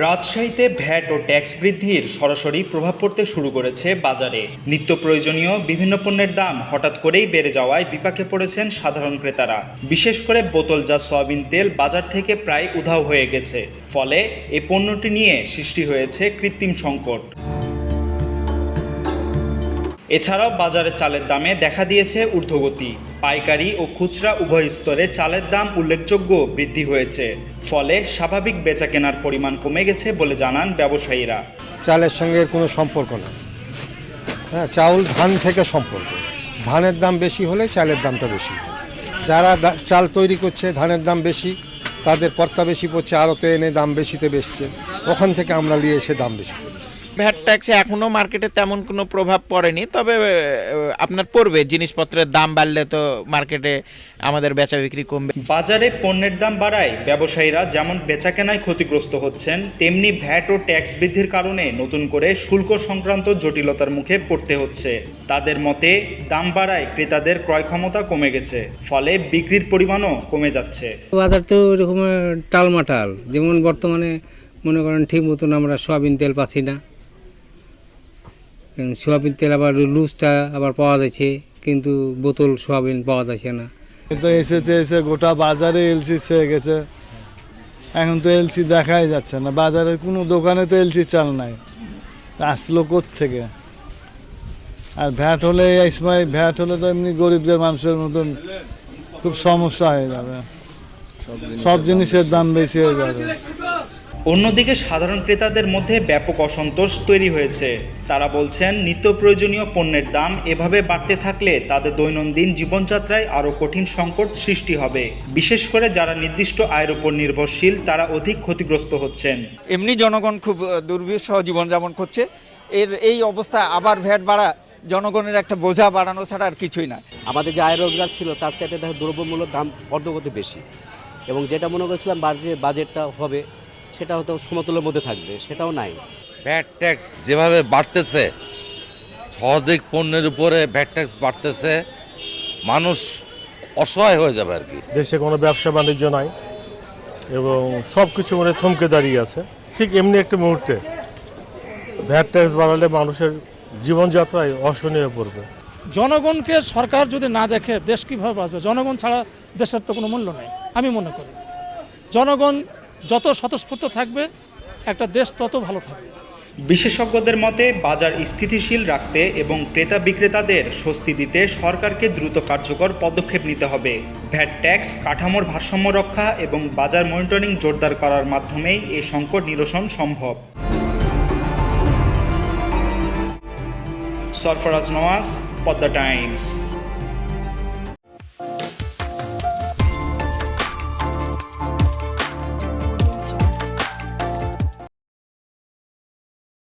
রাজশাহীতে ভ্যাট ও ট্যাক্স বৃদ্ধির সরাসরি প্রভাব পড়তে শুরু করেছে বাজারে। নিত্য প্রয়োজনীয় বিভিন্ন পণ্যের দাম হঠাৎ করেই বেড়ে যাওয়ায় বিপাকে পড়েছেন সাধারণ ক্রেতারা। বিশেষ করে বোতলজাত সয়াবিন তেল বাজার থেকে প্রায় উধাও হয়ে গেছে। ফলে এ পণ্যটি নিয়ে সৃষ্টি হয়েছে কৃত্রিম সংকট। এছাড়াও বাজারে চালের দামে দেখা দিয়েছে ঊর্ধ্বগতি। পাইকারি ও খুচরা উভয় স্তরে চালের দাম উল্লেখযোগ্য বৃদ্ধি হয়েছে। ফলে স্বাভাবিক বেচাকেনার পরিমাণ কমে গেছে বলে জানান ব্যবসায়ীরা। চালের সঙ্গে কোনো সম্পর্ক না। হ্যাঁ চাউল ধান থেকে সম্পর্ক। ধানের দাম বেশি হলে চালের দামটা বেশি। যারা চাল তৈরি করছে, ধানের দাম বেশি, তাদের পর্তা বেশি পড়ছে, আড়তে এনে দাম বেশিতে বেচছে। ওখান থেকে আমরা নিয়ে এসে দাম বেশিতে বেচছি। ভ্যাট ট্যাক্সে এখনও মার্কেটে তেমন কোনো প্রভাব পড়েনি। তবে আপনার পড়বে জিনিসপত্রের দাম বাড়লে তো মার্কেটে আমাদের বেচা বিক্রি কমবে। বাজারে পণ্যের দাম বাড়ায় ব্যবসায়ীরা যেমন বেচাকেনায় ক্ষতিগ্রস্ত হচ্ছেন তেমনি ভ্যাট ও ট্যাক্স বৃদ্ধির কারণে নতুন করে শুল্ক সংক্রান্ত জটিলতার মুখে পড়তে হচ্ছে। তাদের মতে দাম বাড়ায় ক্রেতাদের ক্রয় ক্ষমতা কমে গেছে ফলে বিক্রির পরিমাণও কমে যাচ্ছে। বাজার তো ওরকম টালমাটাল। যেমন বর্তমানে মনে করেন ঠিক মতন আমরা সয়াবিন তেল পাচ্ছি না। সয়াবিন তেল আবার লুজটা আবার পাওয়া যাচ্ছে কিন্তু বোতল সোয়াবিন পাওয়া যাচ্ছে না। তো এসেছে এসে গোটা বাজারে এলসি হয়ে গেছে। এখন তো এলসি দেখাই যাচ্ছে না। বাজারের কোনো দোকানে তো এলসি চাল নাই। আসলো থেকে আর ভ্যাট হলে এই সময় ভ্যাট হলে তো এমনি গরিবদের মানুষের মতন খুব সমস্যা হয়ে যাবে। সব জিনিসের দাম বেশি হয়ে যাবে। অন্যদিকে সাধারণ ক্রেতাদের মধ্যে ব্যাপক অসন্তোষ তৈরি হয়েছে। তারা বলছেন নিত্য প্রয়োজনীয় পণ্যের দাম এভাবে বাড়তে থাকলে তাদের দৈনন্দিন জীবনযাত্রায় আরও কঠিন সংকট সৃষ্টি হবে। বিশেষ করে যারা নির্দিষ্ট আয়ের উপর নির্ভরশীল তারা অধিক ক্ষতিগ্রস্ত হচ্ছেন। এমনি জনগণ খুব দুর্বিষহ জীবনযাপন করছে। এর এই অবস্থা আবার ভ্যাট বাড়া জনগণের একটা বোঝা বাড়ানো ছাড়া আর কিছুই না। আমাদের যে আয় রোজগার ছিল তার চাইতে দেখো দ্রব্যমূল্যের দাম অর্ধগতি বেশি। এবং যেটা মনে করেছিলাম বাজে বাজেটটা হবে সেটা হয়তো সমতুলের মধ্যে থাকবে সেটাও নাই। ভ্যাট ট্যাক্স যেভাবে বাড়তেছে সহদিক পণ্যের উপরে ভ্যাট ট্যাক্স বাড়তেছে মানুষ অসহায় হয়ে যাবে আর কি। দেশে কোনো ব্যবসা বাণিজ্য নাই এবং সব কিছু মানে থমকে দাঁড়িয়ে আছে। ঠিক এমনি একটা মুহূর্তে ভ্যাট ট্যাক্স বাড়ালে মানুষের জীবনযাত্রায় অসহনীয় পড়বে। জনগণকে সরকার যদি না দেখে দেশ কীভাবে বাঁচবে? জনগণ ছাড়া দেশের তো কোনো মূল্য নেই আমি মনে করি। জনগণ যত স্বতঃস্ফূর্ত থাকবে, একটা দেশ তত ভালো থাকবে। বিশেষজ্ঞদের মতে, বাজার স্থিতিশীল রাখতে এবং ক্রেতা বিক্রেতাদের স্বস্তি দিতে সরকারকে দ্রুত কার্যকর পদক্ষেপ নিতে হবে। ভ্যাট ট্যাক্স, কাঠামোর ভারসাম্য রক্ষা এবং বাজার মনিটরিং জোরদার করার মাধ্যমেই এ সংকট নিরসন সম্ভব। সরফরাজ নওয়াজ, পদ্মা টাইমস।